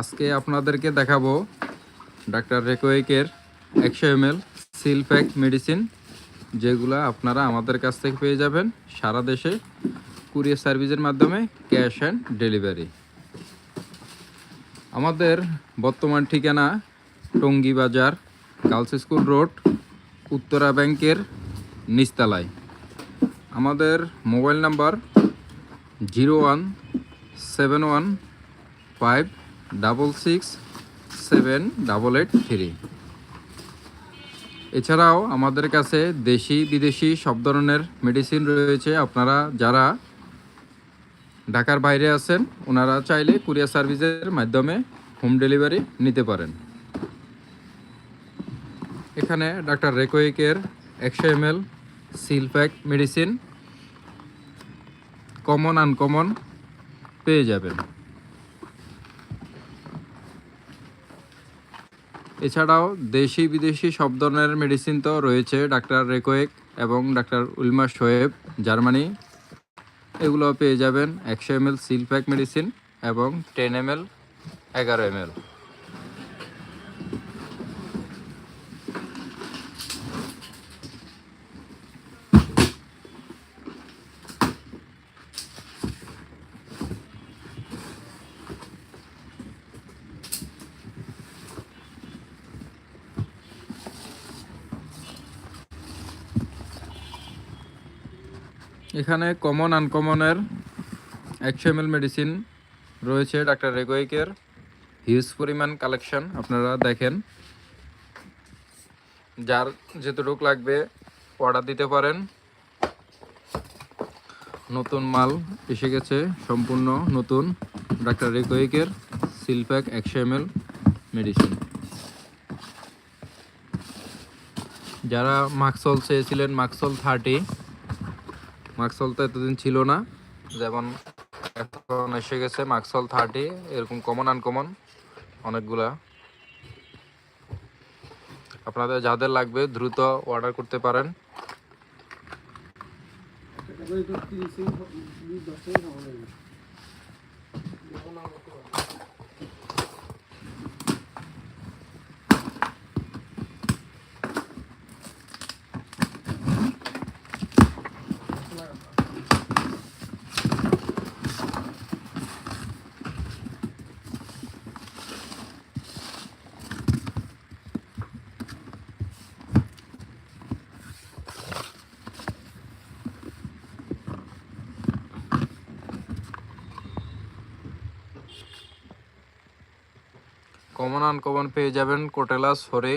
আজকে আপনাদেরকে দেখাবো ডাক্তার রেকোয়েকের একশো এম এল সিলপ্যাক মেডিসিন, যেগুলো আপনারা আমাদের কাছ থেকে পেয়ে যাবেন সারা দেশে কুরিয়ার সার্ভিসের মাধ্যমে ক্যাশ অ্যান্ড ডেলিভারি। আমাদের বর্তমান ঠিকানা টঙ্গী বাজার, গার্লস স্কুল রোড, উত্তরা ব্যাংকের নিচতলায়। আমাদের mobile number zero one seven one five double six seven double eight three এছাড়াও আমাদের কাছে দেশি বিদেশি সব ধরনের মেডিসিন রয়েছে। আপনারা যারা ঢাকার বাইরে আছেন, ওনারা চাইলে কুরিয়ার সার্ভিসের মাধ্যমে হোম ডেলিভারি নিতে পারেন। এখানে ডাক্তার রেকোয়েকের একশো M L seal pack medicine common uncommon পেয়ে যাবেন। এছাড়াও দেশি বিদেশি সব ধরনের মেডিসিন তো রয়েছে, ডাক্তার রেকোয়েক এবং ডাক্তার উলমা শোয়েব জার্মানি। এগুলো পেয়ে যাবেন একশো M L seal pack medicine এবং টেন এম এল এগারো এম এল এখানে কমন আনকমনের একশো এম মেডিসিন রয়েছে ডাক্তার রেগোয়েকের। হিউজ পরিমাণ কালেকশন আপনারা দেখেন। যার যেতটুক লাগবে অর্ডার দিতে পারেন। নতুন মাল এসে গেছে, সম্পূর্ণ নতুন ডাক্তার রেগোয়েকের সিলপ্যাক একশো এম মেডিসিন যারা মাক্সল চেয়েছিলেন মাক্সল থার্টি মাক্সল তো এতদিন ছিল না। যেমন এখন এসে গেছে মাক্সল থার্টি এরকম কমন আনকমন অনেকগুলা। আপনাদের যাদের লাগবে দ্রুত অর্ডার করতে পারেন। আনকমন পেয়ে যাবেন কোটেলাস হরে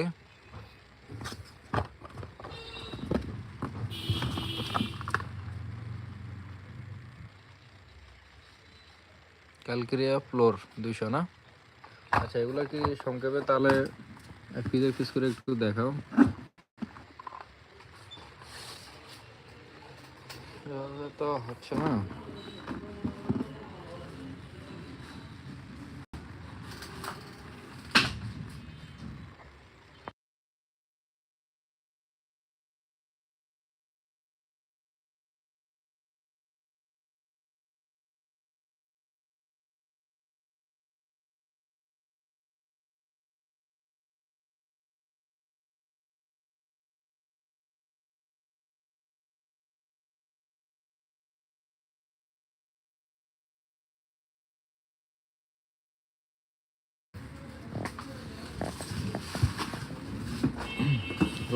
ক্যালকেরিয়া ফ্লোর দুইশো, না? আচ্ছা এগুলো কি সংক্ষেপে তাহলে এক পিস করে একটু দেখাও। তো হচ্ছে না।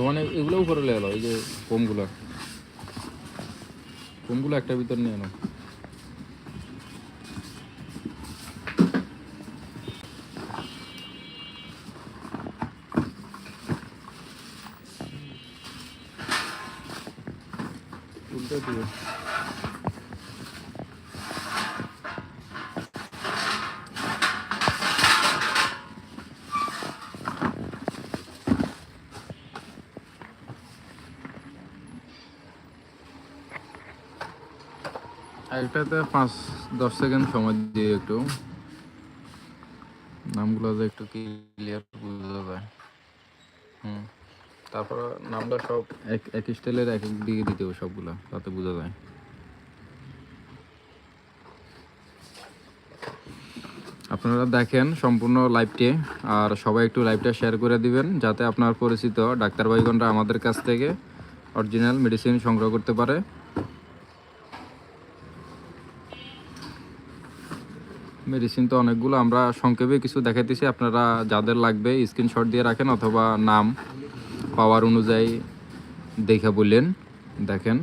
মানে এগুলো উপরে লেলো এই যে কোমগুলো কোমগুলো একটা ভিতর নিয়ে এলো উল্টে দিও একটাতে পাঁচ, দশ সেকেন্ড সময় দিয়ে একটু। নামগুলো যে একটু ক্লিয়ার বোঝা যায় হুম। তারপর নামটা সব এক এক স্টাইলের এক এক দিকে দিতে হবে সবগুলো, তাতে বোঝা যায়। আপনারা দেখেন সম্পূর্ণ লাইভটি আর সবাই একটু লাইভটা শেয়ার করে দিবেন, যাতে আপনার পরিচিত ডাক্তার ভাইগণরা আমাদের কাছ থেকে অরিজিনাল মেডিসিন সংগ্রহ করতে পারে। মেডিসিন তো অনেকগুলো, আমরা সংক্ষেপে কিছু দেখাতেছি আপনারা যাদের লাগবে স্ক্রিনশট দিয়ে রাখেন অথবা নাম, পাওয়ার অনুযায়ী দেখে বললেন দেখেন।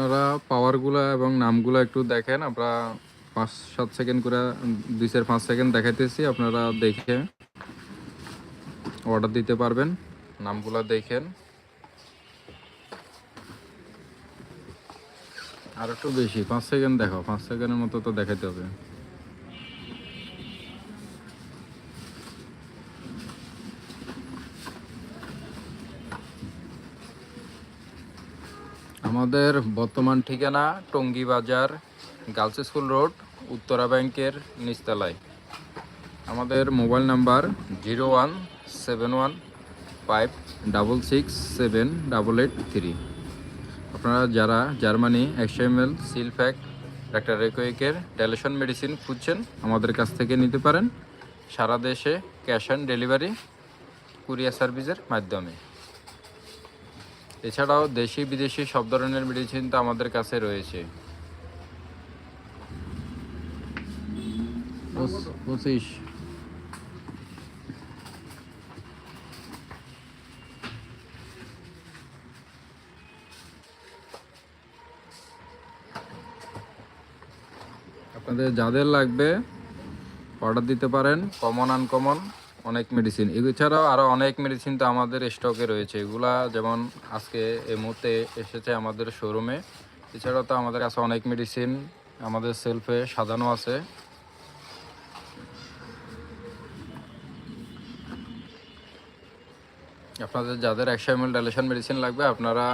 আপনারা পাওয়ারগুলো এবং নামগুলো একটু দেখেন। আমরা পাঁচ, সাত সেকেন্ড করে, দুই চার, পাঁচ সেকেন্ড দেখাইতেছি, আপনারা দেখে অর্ডার দিতে পারবেন। নামগুলো দেখেন। আর একটু বেশি, পাঁচ সেকেন্ড দেখো পাঁচ সেকেন্ডের মতো তো দেখাইতে হবে। আমাদের বর্তমান ঠিকানা টঙ্গী বাজার গার্লস স্কুল রোড, উত্তরা ব্যাংকের নিচতলায় আমাদের mobile number zero one seven one five double six seven double eight three. আপনারা যারা জার্মানি একশো এম এল সিল প্যাক ডাক্তার রেকোয়েকের ডেলেশন মেডিসিন খুঁজছেন, আমাদের কাছ থেকে নিতে পারেন। সারা দেশে ক্যাশ অন ডেলিভারি, কুরিয়ার সার্ভিসের মাধ্যমে। এছাড়াও দেশি বিদেশি সব ধরনের মেডিসিন তো আমাদের কাছে রয়েছে। পঁচিশ। আপনাদের যাদের লাগবে অর্ডার দিতে পারেন কমন আনকমন অনেক মেডিসিন এছাড়াও আরও অনেক মেডিসিন তো আমাদের স্টকে রয়েছে। এগুলা যেমন আজকে এই মুহূর্তে এসেছে আমাদের শোরুমে এছাড়াও তো আমাদের কাছে অনেক মেডিসিন আমাদের সেলফে সাজানো আছে। আপনাদের যাদের একশো এম এল ডাইলেশন মেডিসিন লাগবে, আপনারা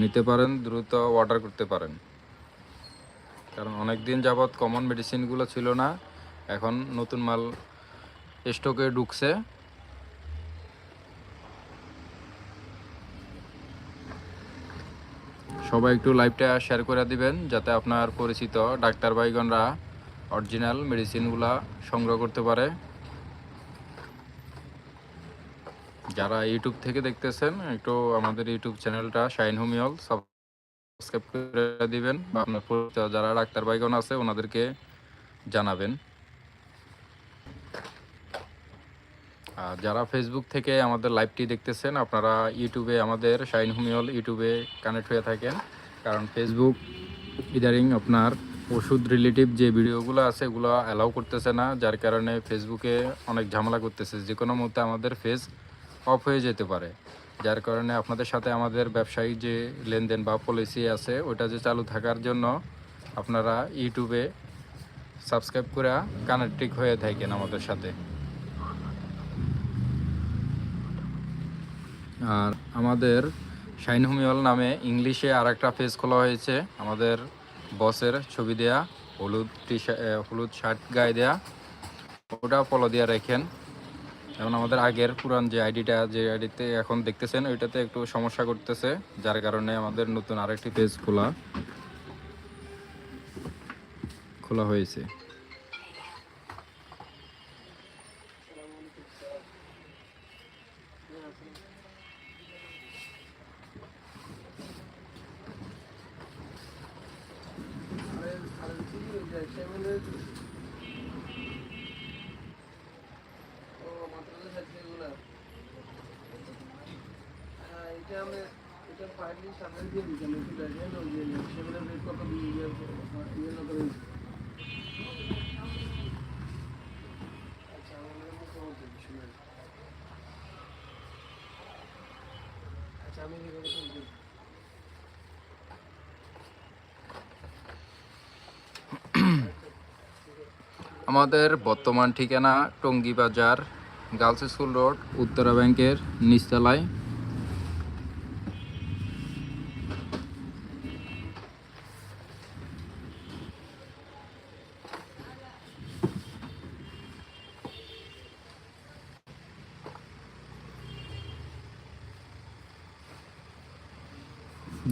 নিতে পারেন, দ্রুত অর্ডার করতে পারেন। কারণ অনেক দিন যাবৎ কমন মেডিসিনগুলো ছিল না, এখন নতুন মাল স্টকে ঢুকছে। সবাই একটু লাইভটা শেয়ার করে দিবেন, যাতে আপনার পরিচিত ডাক্তার ভাইগণরা অরিজিনাল মেডিসিনগুলা সংগ্রহ করতে পারে। যারা ইউটিউব থেকে দেখতেছেন, একটু আমাদের ইউটিউব চ্যানেলটা শাইন হোমিওল সাবস্ক্রাইব করে দিবেন, বা আপনার যারা ডাক্তার ভাইগণ আছে, ওনাদেরকে জানাবেন। আর যারা ফেসবুক থেকে আমাদের লাইভটি দেখতেছেন, আপনারা ইউটিউবে আমাদের শাইন হোমিওল ইউটিউবে কানেক্ট হয়ে থাকেন। কারণ ফেসবুক ইদারিং আপনার ওষুধ রিলেটিভ যে ভিডিওগুলো আছে, এগুলো অ্যালাউ করতেছে না, যার কারণে ফেসবুকে অনেক ঝামেলা করতেছে। যে কোনো মুহূর্তে আমাদের ফেস অফ হয়ে যেতে পারে। যার কারণে আপনাদের সাথে আমাদের ব্যবসায়িক যে লেনদেন বা পলিসি আছে ওটা যে চালু থাকার জন্য আপনারা ইউটিউবে সাবস্ক্রাইব করে কানেক্টিক হয়ে থাকেন আমাদের সাথে। আর আমাদের শাইন হোমিওল নামে ইংলিশে আর একটা পেজ খোলা হয়েছে। আমাদের বসের ছবি দেয়া, হলুদ টি হলুদ শার্ট গায়ে দেয়া। ওটা ফলো দিয়ে রাখেন। যেমন আমাদের আগের পুরান যে আইডিটা যে আইডিতে এখন দেখতেছেন, ওইটাতে একটু সমস্যা করতেছে। যার কারণে আমাদের নতুন আরেকটি পেজ খোলা খোলা হয়েছে ও মাত্র তো ষাট এগুলা হ্যাঁ এটা আমি এটা পাইলি সামনে দিয়ে দিতাম একটু দেখেন ওই যে সেগুলো রেট কত দিয়ে ইয়ে ইয়ে করে আচ্ছা বলতে শুনেন। আচ্ছা আমি আমাদের বর্তমান ঠিকানা টঙ্গী বাজার গার্লস স্কুল রোড, উত্তরা ব্যাংকের নিচতলায়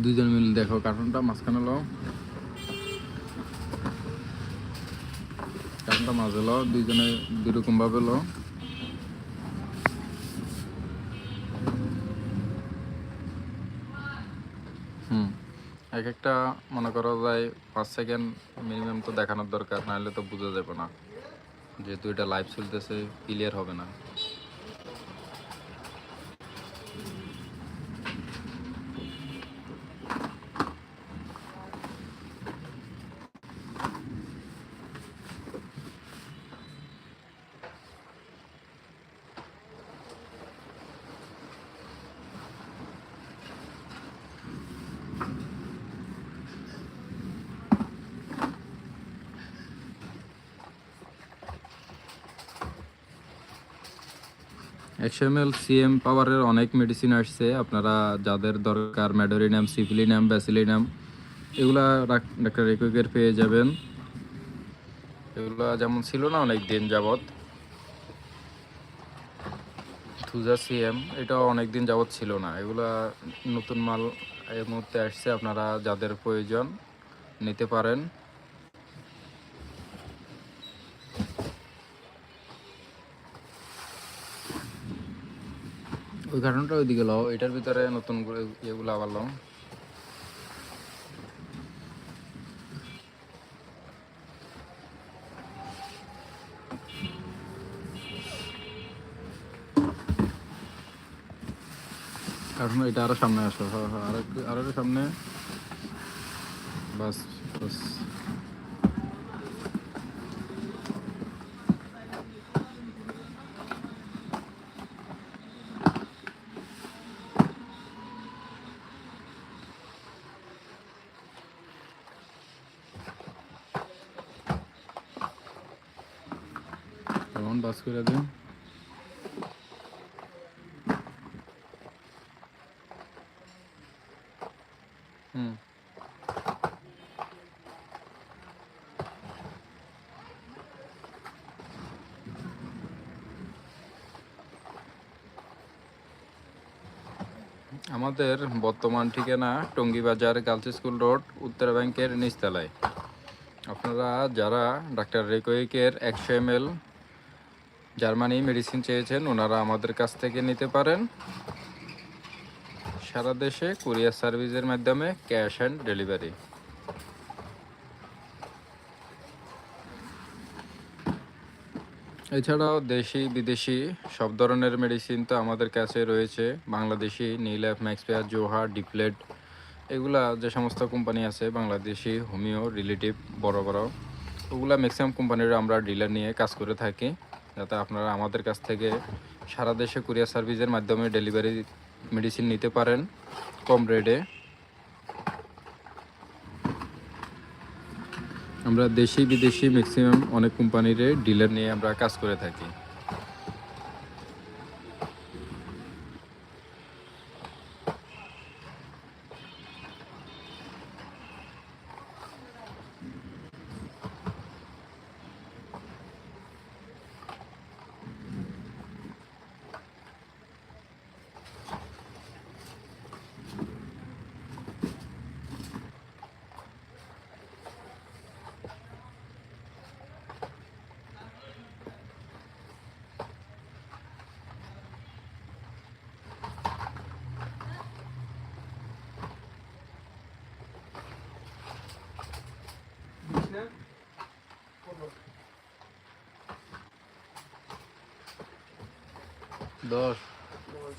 দুজন মিলে দেখো কার্টুনটা মাঝখানে লো কারণটা মাঝে লো দুইজনে দুই রকম ভাবে লো হুম, এক একটা মনে করা যায় পাঁচ সেকেন্ড মিনিমাম তো দেখানোর দরকার, নাহলে তো বোঝা যাবে না যেহেতু এটা লাইভ চলতেছে ক্লিয়ার হবে না। একশো এম এল সিএম পাওয়ারের অনেক মেডিসিন আসছে। আপনারা যাদের দরকার ম্যাডোরিনাম সিফিলিনাম ব্যাসিলিনাম এগুলা ডাক- ডাক্তার রেকুইকের পেয়ে যাবেন। এগুলা যেমন ছিল না অনেক দিন যাবৎ। থুজা সিএম এটা অনেক দিন যাবৎ ছিল না। এগুলা নতুন মাল এই মুহূর্তে আসছে, আপনারা যাদের প্রয়োজন নিতে পারেন। ওই কারণটা ওইদিকে লও, এটার ভিতরে নতুন করে ইয়েগুলো আবার লও। কারণ এটা আরও সামনে আসো হ্যাঁ হ্যাঁ আরও আরও সামনে। বাস বাস কেমন বাস করে দিন হুম আমাদের বর্তমান ঠিকানা Tongibazar girls school road, Uttara ব্যাংকের নিচতলায়। আপনারা যারা ডাক্তার রেকোয়েকের একশো এম এল জার্মানি মেডিসিন চেয়েছেন, ওনারা আমাদের কাছ থেকে নিতে পারেন। সারা দেশে কুরিয়ার সার্ভিসের মাধ্যমে ক্যাশ অ্যান্ড ডেলিভারি। এছাড়াও দেশি, বিদেশি সব ধরনের মেডিসিন তো আমাদের কাছে রয়েছে। বাংলাদেশি নীল্যাপ ম্যাক্সপেয়ার, জোহা ডিপ্লেট এগুলা যে সমস্ত কোম্পানি আছে, বাংলাদেশি, হোমিও, রিলেটিভ, বড় বড়, ওগুলা ম্যাক্সিমাম কোম্পানির আমরা ডিলার নিয়ে কাজ করে থাকি। যাতে আপনারা আমাদের কাছ থেকে সারা দেশে কুরিয়ার সার্ভিসের মাধ্যমে ডেলিভারি মেডিসিন নিতে পারেন কম রেটে আমরা দেশি বিদেশি ম্যাক্সিমাম অনেক কোম্পানির ডিলার নিয়ে আমরা কাজ করে থাকি বিশ না পনেরো দশ দশ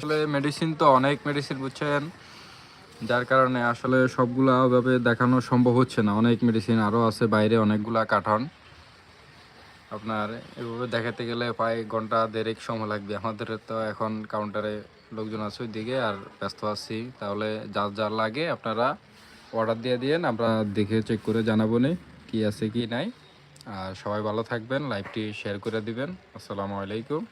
আসলে মেডিসিন তো অনেক মেডিসিন বুঝছেন? যার কারণে আসলে সবগুলা ওভাবে দেখানো সম্ভব হচ্ছে না। অনেক মেডিসিন আরও আছে, বাইরে অনেকগুলা কাঠন আপনার এভাবে দেখাতে গেলে প্রায় ঘণ্টা দেড়েক সময় লাগবে। আমাদের তো এখন কাউন্টারে লোকজন আছে ওইদিকে আর ব্যস্ত আছি। তাহলে যা যা লাগে আপনারা অর্ডার দিয়ে দিয়েন, আমরা দেখে চেক করে জানাব নি কি আছে কি নাই। আর সবাই ভালো থাকবেন লাইভটি শেয়ার করে দিবেন। আসসালামু আলাইকুম।